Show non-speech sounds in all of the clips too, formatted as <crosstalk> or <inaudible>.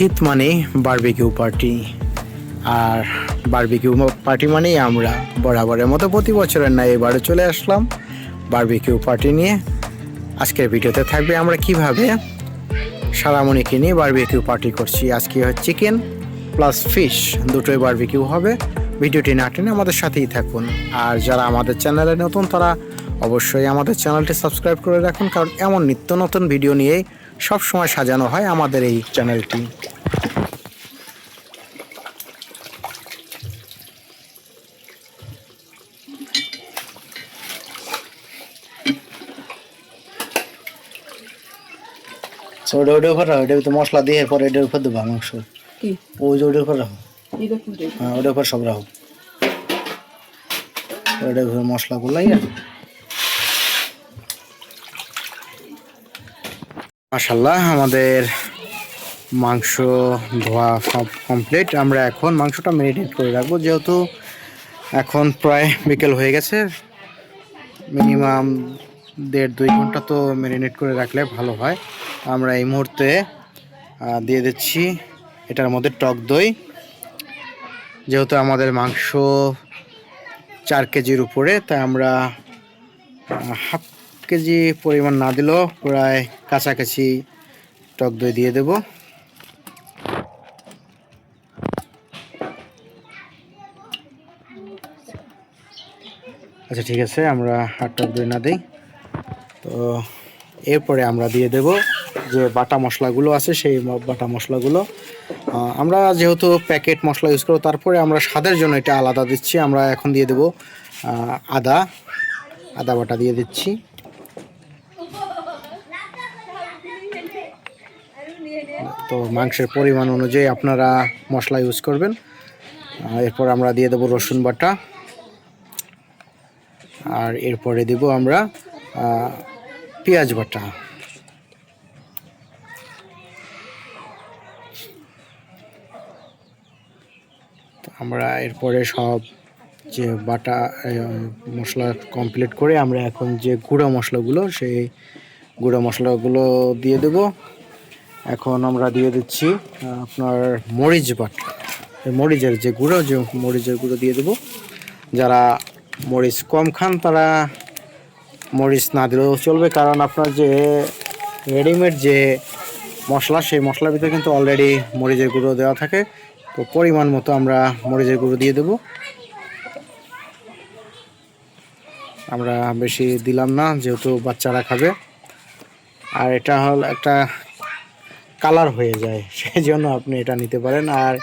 শীত মানে barbecue party আর বারবিকিউ পার্টি মানেই আমরা বরাবরের মতো প্রতি বছরের না এবারে চলে আসলাম বারবিকিউ পার্টি নিয়ে। আজকের ভিডিওতে থাকবে আমরা কীভাবে সারামণিকে নিয়ে বারবিকিউ পার্টি করছি। আজকে হচ্ছে চিকেন প্লাস ফিশ দুটোই বারবিকিউ হবে। ভিডিওটি না টেনে আমাদের সাথেই থাকুন। আর যারা আমাদের চ্যানেলে নতুন তারা অবশ্যই আমাদের চ্যানেলটি সাবস্ক্রাইব করে রাখুন, কারণ এমন নিত্য নতুন ভিডিও নিয়েই সবসময় সাজানো হয় আমাদের এই চ্যানেলটি। ওটা ওটার উপর রাখো এটার ভিতরে মশলা দিয়ে এরপর এটার উপর দেবো মাংস কি? ওই যে ওটার উপর রাখো। হ্যাঁ ওটার উপর সব রাখো। ওটার উপর মশলা গুলাই মাশাল্লাহ আমাদের মাংস ধোয়া সব কমপ্লিট আমরা এখন মাংসটা মেরিনেট করে রাখব, যেহেতু এখন প্রায় বিকেল হয়ে গেছে। মিনিমাম দেড় দুই ঘণ্টা তো ম্যারিনেট করে রাখলে ভালো হয়। আমরা এই মুহূর্তে দিয়ে দিচ্ছি এটার মধ্যে টক দই। যেহেতু আমাদের মাংস চার কেজির উপরে, তাই আমরা হাফ কেজি পরিমাণ না দিলেও প্রায় কাছাকাছি টক দই দিয়ে দেব। আচ্ছা ঠিক আছে, আমরা আর টক দই না দিই। তো এরপরে আমরা দিয়ে দেব যে বাটা মশলাগুলো আছে, সেই বাটা মশলাগুলো। আমরা যেহেতু প্যাকেট মশলা ইউজ করব, তারপরে আমরা স্বাদের জন্য এটা আলাদা দিচ্ছি। আমরা এখন দিয়ে দেব আদা আদা বাটা দিয়ে দিচ্ছি। তো মাংসের পরিমাণ অনুযায়ী আপনারা মশলা ইউজ করবেন। এরপর আমরা দিয়ে দেবো রসুন বাটা। আর এরপরে দেব আমরা পেঁয়াজ বাটা। আমরা এরপরে সব যে বাটা মশলা কমপ্লিট করে আমরা এখন যে গুঁড়ো মশলাগুলো, সেই গুঁড়ো মশলাগুলো দিয়ে দেব। এখন আমরা দিয়ে দিচ্ছি আপনার মরিচ বাটা। মরিচের যে গুঁড়ো, যে মরিচের গুঁড়ো দিয়ে দেবো। যারা মরিচ কম খান, তারা মরিচ না দিলেও চলবে। কারণ আপনার যে রেডিমেড যে মশলা, সেই মশলার ভিতরে কিন্তু অলরেডি মরিচের গুঁড়ো দেওয়া থাকে। তো পরিমাণ মতো আমরা মরিচের গুঁড়ো দিয়ে দেব। আমরা বেশি দিলাম না, যেহেতু বাচ্চারা খাবে। আর এটা হল একটা কালার হয়ে যায়, <laughs> সেই জন্য আপনি এটা নিতে পারেন। আর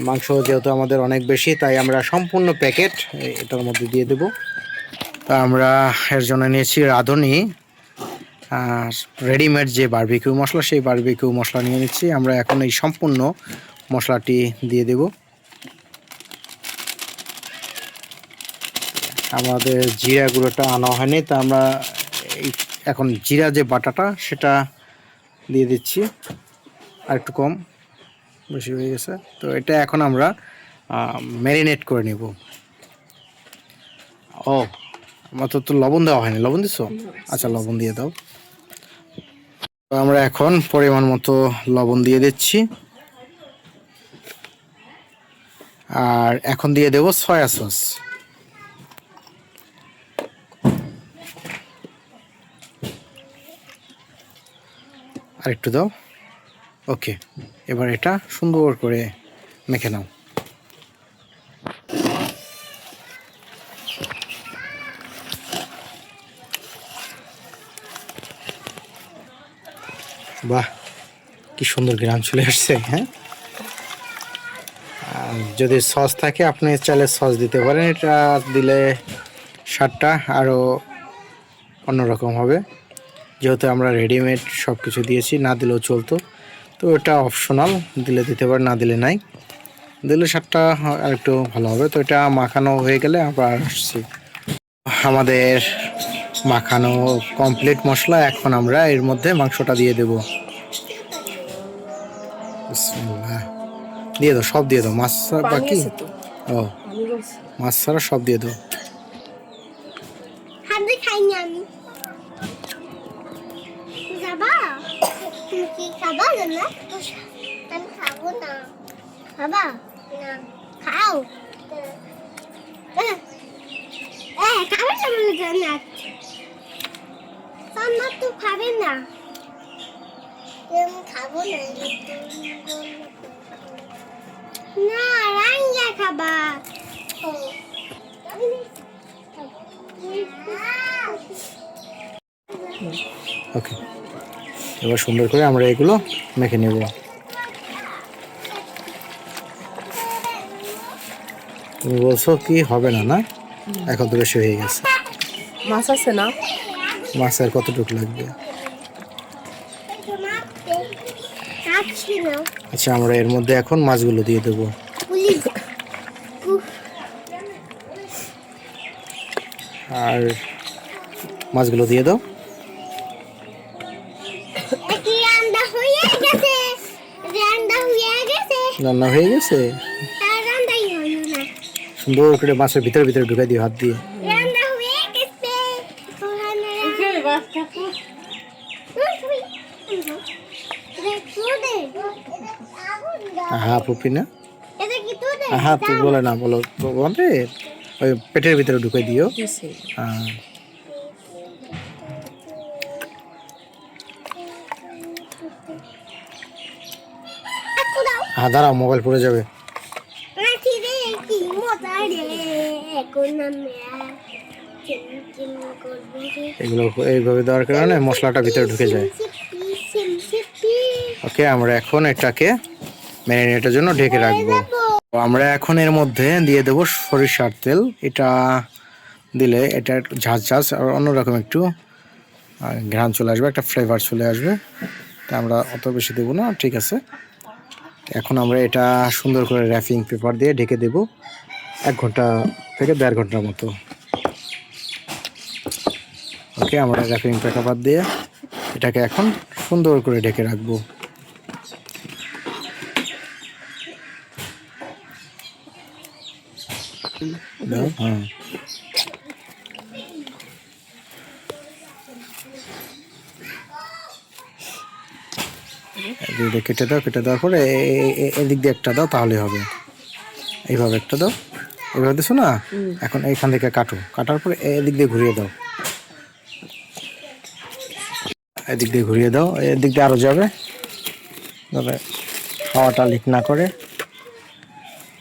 মাংস যেহেতু আমাদের অনেক বেশি, তাই আমরা সম্পূর্ণ প্যাকেট এটার মধ্যে দিয়ে দেব। তা আমরা এর জন্য নিয়েছি রাঁধুনি, আর রেডিমেড যে বারবিকিউ মশলা, সেই বারবিকিউ মশলা নিয়ে নিচ্ছি। আমরা এখন এই সম্পূর্ণ মশলাটি দিয়ে দেব। আমাদের জিরা গুঁড়োটা আনা হয়নি, তা আমরা এখন জিরা যে বাটাটা, সেটা দিয়ে দিচ্ছি। আর একটু কম, বেশি হয়ে গেছে। তো এটা এখন আমরা ম্যারিনেট করে নিব। ও, আমার তো লবণ দেওয়া হয়নি। লবণ দিছো? আচ্ছা লবণ দিয়ে দাও। তো আমরা এখন পরিমাণ মতো লবণ দিয়ে দিচ্ছি। আর এখন দিয়ে দেব সয়া সস। আর একটু দাও। ওকে, এবার এটা সুন্দর করে মেখে নাও। বাহ, কি সুন্দর গ্রাম চলে আসছে হ্যাঁ? যদি সস থাকে, আপনি চাইলে সস দিতে পারেন। এটা দিলে স্বাদটা আরও অন্যরকম হবে। যেহেতু আমরা রেডিমেড সব কিছু দিয়েছি না দিলেও চলতো। তো এটা অপশনাল দিলে দিতে পারে না দিলে নাই। দিলে স্বাদটা আরেকটু ভালো হবে। তো এটা মাখানো হয়ে গেলে আবার আসছি। আমাদের মাখানো কমপ্লিট মশলা এখন আমরা এর মধ্যে মাংসটা দিয়ে দেব। দিয়ে দাও সব দিয়ে দাও। মাছ বাকি? ও মাছ ছাড়া সব দিয়ে দাও। বাবা? না। খাও। এ খাবে না বলে জানি সাম্মা তো খাবে না। খাব না না রাঙ্গা খাবা। ওকে। এবার সুন্দর করে আমরা এগুলো মেখে নেব। তুমি বলছো কি হবে না না? এখন তো বেশি হয়ে গেছে। মাছ আছে না? মাছের কতটুকু লাগবে? আচ্ছা আমরা এর মধ্যে এখন মাছগুলো দিয়ে দেবো। আর মাছগুলো দিয়ে দাও। রান্না হয়ে গেছে রান্না হয়ে গেছে রান্না হয়ে গেছে আর রান্নাই হলো না সুন্দর করে মাছের ভিতরে ভিতরে ঢুকে দিও হাত দিয়ে। হয়ে পুপি না? হ্যাঁ তুই বলে না, বলো, বলে ওই পেটের ভিতরে ঢুকে দিও। হ্যাঁ হ্যাঁ দাঁড়াও, মোবাইল পড়ে যাবে রাখি রে কি মজা রে এখন আমি চিমচিম করব রে এগুলো এইভাবে দেওয়ার কারণে মশলাটা ভিতরে ঢুকে যায়। ওকে, আমরা এখন এটাকে ম্যারিনেটের জন্য ঢেকে রাখব। আমরা এখন এর মধ্যে দিয়ে দেবো সরিষার তেল। এটা দিলে এটা ঝাঁঝ ঝাঁঝ আর অন্যরকম একটু ঘ্রাণ চলে আসবে, একটা ফ্লেভার চলে আসবে। তা আমরা অত বেশি দেবো না, ঠিক আছে। এখন আমরা এটা সুন্দর করে র্যাপিং পেপার দিয়ে ঢেকে দেব। এক ঘণ্টা থেকে দেড় ঘণ্টার মতো। ওকে আমরা র্যাপিং পেপার দিয়ে এটাকে এখন সুন্দর করে ঢেকে রাখব। হ্যাঁ। কেটে দাও, কেটে দেওয়ার পরে এদিক দিয়ে একটা দাও তাহলে হবে। এইভাবে একটা দাও। এইভাবে দিছো না? এখন এইখান থেকে কাটো। কাটার পরে এদিক দিয়ে ঘুরিয়ে দাও। এদিক দিয়ে ঘুরিয়ে দাও। এদিক দিয়ে আরও যাবে। তবে হাওয়াটা লিক না করে।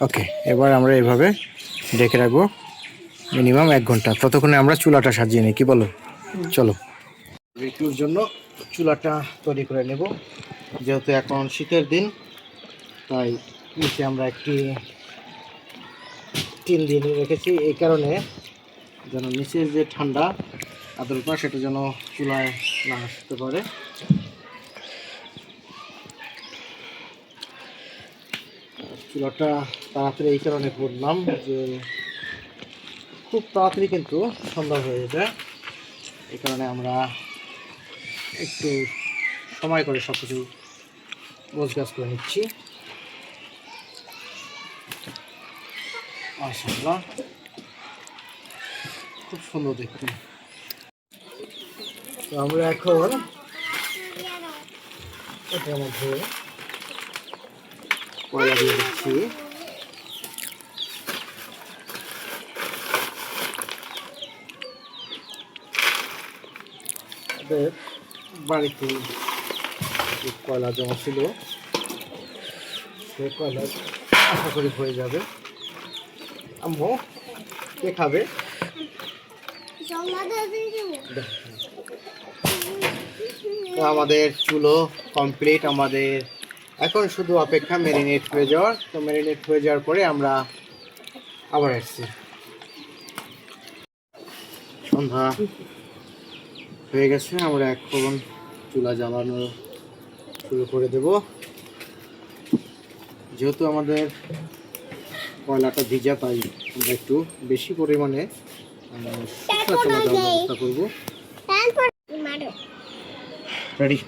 ওকে এবার আমরা এভাবে ডেকে রাখব। মিনিমাম এক ঘণ্টা। ততক্ষণে আমরা চুলাটা সাজিয়ে নিই। কি বলো? চলো। রিকিউর জন্য চুলাটা তৈরি করে নেব। যেহেতু এখন শীতের দিন, তাই নিচে আমরা একটি টিন দিয়ে রেখেছি, এই কারণে যেন নিচের যে ঠান্ডা আদ্রতা, সেটা যেন চুলায় না আসতে পারে। চুলাটা তাড়াতাড়ি এই কারণে করলাম যে খুব তাড়াতাড়ি কিন্তু সন্ধ্যা হয়ে যেতে এই কারণে আমরা একটু সময় করে সব কিছু গোছগাছ করে নিচ্ছি। মাশাআল্লাহ। খুব সুন্দর দেখতে। তো আমরা এখন এটার মধ্যে কয়লা দিয়ে দিচ্ছি। বাড়িতে যে কয়লা জমা ছিল, সেই কয়লা আশা করি হয়ে যাবে। আম্মু, কে খাবে? তো আমাদের চুলো কমপ্লিট আমাদের এখন শুধু অপেক্ষা ম্যারিনেট হয়ে যাওয়ার। তো ম্যারিনেট হয়ে যাওয়ার পরে আমরা আবার আসছি। সন্ধ্যা হয়ে গেছে, আমরা এখন চুলা জ্বালানো শুরু করে দেব। যেহেতু আমাদের কয়লাটা ভিজা তাই আমরা একটু বেশি পরিমাণে দেওয়ার ব্যবস্থা করব। রেডি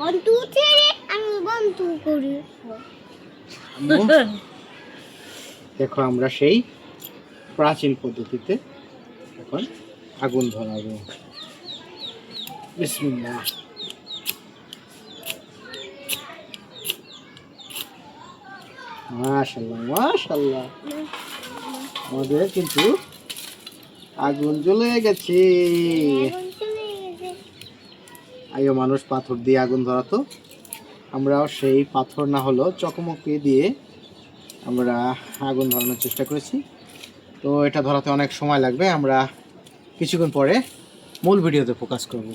বন্ধু ছেড়ে আমি বন্ধু করি দেখো আমরা সেই প্রাচীন পদ্ধতিতে এখন আগুন ধরাবো। বিসমিল্লাহ। মাশাল্লাহ মাশাল্লাহ আমাদের কিন্তু আগুন জ্বলে গেছে। চলে মানুষ পাথর দিয়ে আগুন ধরাতো। আমরাও সেই পাথর না হলো চকমকি দিয়ে আমরা আগুন ধরানোর চেষ্টা করেছি। তো এটা ধরাতে অনেক সময় লাগবে, আমরা কিছুক্ষণ পরে মূল ভিডিওতে ফোকাস করব।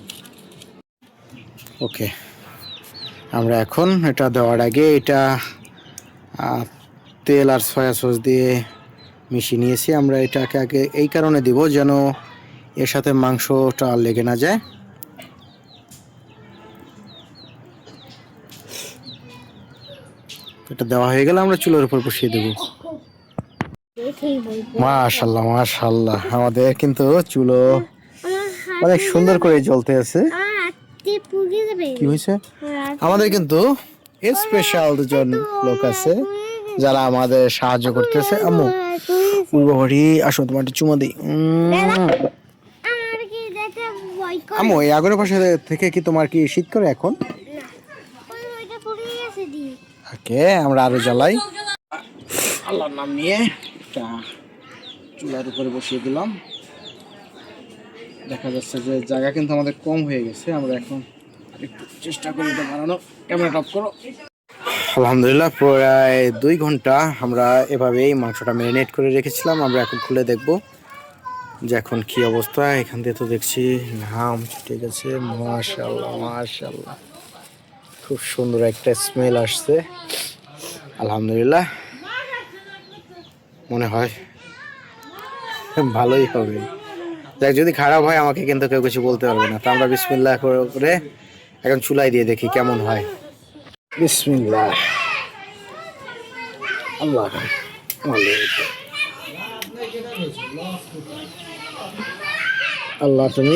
ওকে, আমরা এখন এটা দেওয়ার আগে এটা তেল আর সয়া সস দিয়ে মিশিয়ে নিয়েছি। আমরা এটাকে আগে এই কারণে দিব যেন এর সাথে মাংসটা আর লেগে না যায়। এটা দেওয়া হয়ে গেলে আমরা চুলোর উপর বসিয়ে দেবো। মাশাল্লাহ মাশাল্লাহ। আমাদের কিন্তু চুলো অনেক সুন্দর করে জ্বলতে আছে। কি হয়েছে? আমাদের কিন্তু স্পেশাল দুজন লোক আছে যারা আমাদের সাহায্য করতেছে। আম্মু পূর্বহরি আসো তোমার একটু চুমা দিই। আম্মু এই আগুনের পাশে থেকে কি তোমার কি শীত করে এখন? ওকে আমরা আরও জ্বালাই। আল্লাহর নাম নিয়ে এটা চুলার উপরে বসিয়ে দিলাম। দেখা যাচ্ছে যে জায়গা কিন্তু আমাদের কম হয়ে গেছে আমরা এখন একটু চেষ্টা করি এটা বানানো। ক্যামেরা টপ করো। আলহামদুলিল্লাহ, প্রায় দুই ঘণ্টা আমরা এভাবেই মাংসটা ম্যারিনেট করে রেখেছিলাম। আমরা এখন খুলে দেখব যে এখন কী অবস্থা। এখান থেকে তো দেখছি ঘাম ছুটে গেছে। মাশাল্লাহ মাশাল্লাহ খুব সুন্দর একটা স্মেল আসছে। আলহামদুলিল্লাহ, মনে হয় ভালোই হবে। দেখ যদি খারাপ হয় আমাকে কিন্তু কেউ কিছু বলতে পারবে না। তো আমরা বিসমিল্লাহ করে এখন চুলাই দিয়ে দেখি কেমন হয়। বিসমিল্লাহ। আল্লাহ আল্লাহ। আল্লাহ তুমি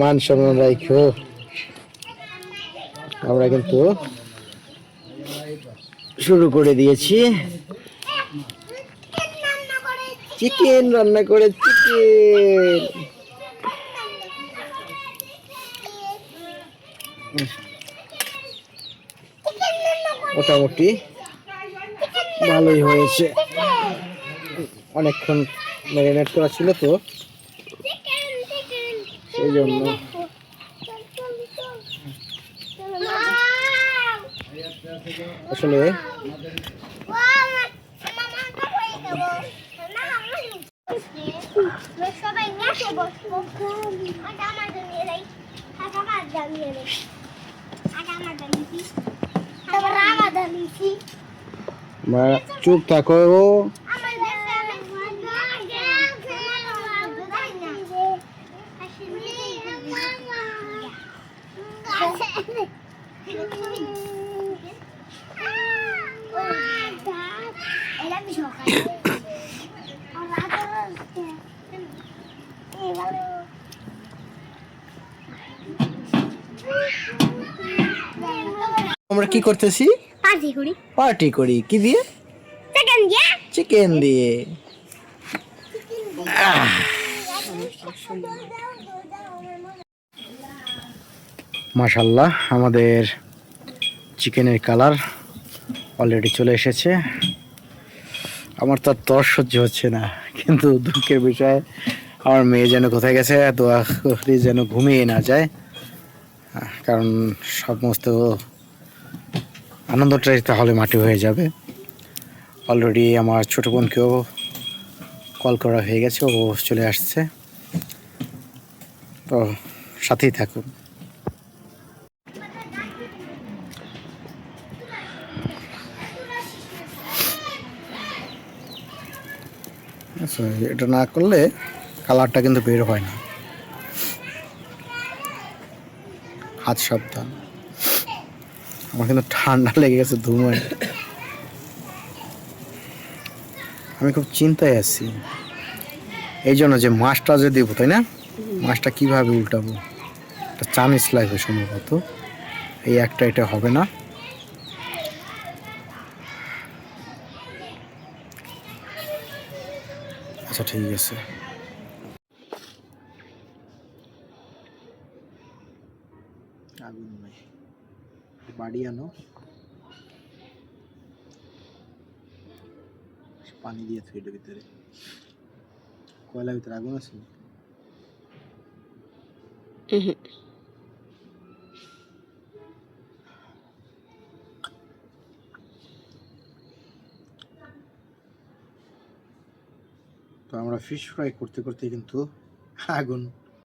মান সম্মান রাখো আমরা কিন্তু শুরু করে দিয়েছি। চিকেন রান্না করে চিকেন মোটামুটি ভালোই হয়েছে। অনেকক্ষণ ম্যারিনেট করা ছিল তো। সেই জন্য। আসলে সবাই বসবো। আমার জমিয়ে আমরা চুপ থাকো। আমার দেশে আমি এটা আমি সকালে আমরা কি করতেছি? পার্টি করি। পার্টি করি। কি দিয়ে? সেকেন্ড ইয়া চিকেন দিয়ে। মাশাল্লাহ আমাদের চিকেনের কালার অলরেডি চলে এসেছে। আমার তো তর সহ্য হচ্ছে না কিন্তু দুঃখের বিষয় আমার মেয়ে যেন কোথায় গেছে দোয়া করি যেন ঘুমিয়ে না যায়। কারণ সমস্ত আনন্দটাই তাহলে মাটি হয়ে যাবে। অলরেডি আমার ছোটো বোনকেও কল করা হয়ে গেছে ও চলে আসছে। তো সাথেই থাকুন। আচ্ছা, এটা না করলে কালারটা কিন্তু বের হয় না। হাত সাবধান। আমার কিন্তু ঠান্ডা লেগে গেছে ধুমোয় আমি খুব চিন্তায় আছি। এই জন্য যে মাছটা যে দেবো, তাই না? মাছটা কীভাবে উল্টাবো? একটা চামিচ লাগবে সম্ভবত। এই একটা এটা হবে না। আচ্ছা ঠিক আছে। আগুন নাই। বাড়ি আনো পানি দিয়ে এটার ভিতরে। কয়লার ভিতরে? আগুন আছে। তো আমরা ফিশ ফ্রাই করতে করতে কিন্তু আগুন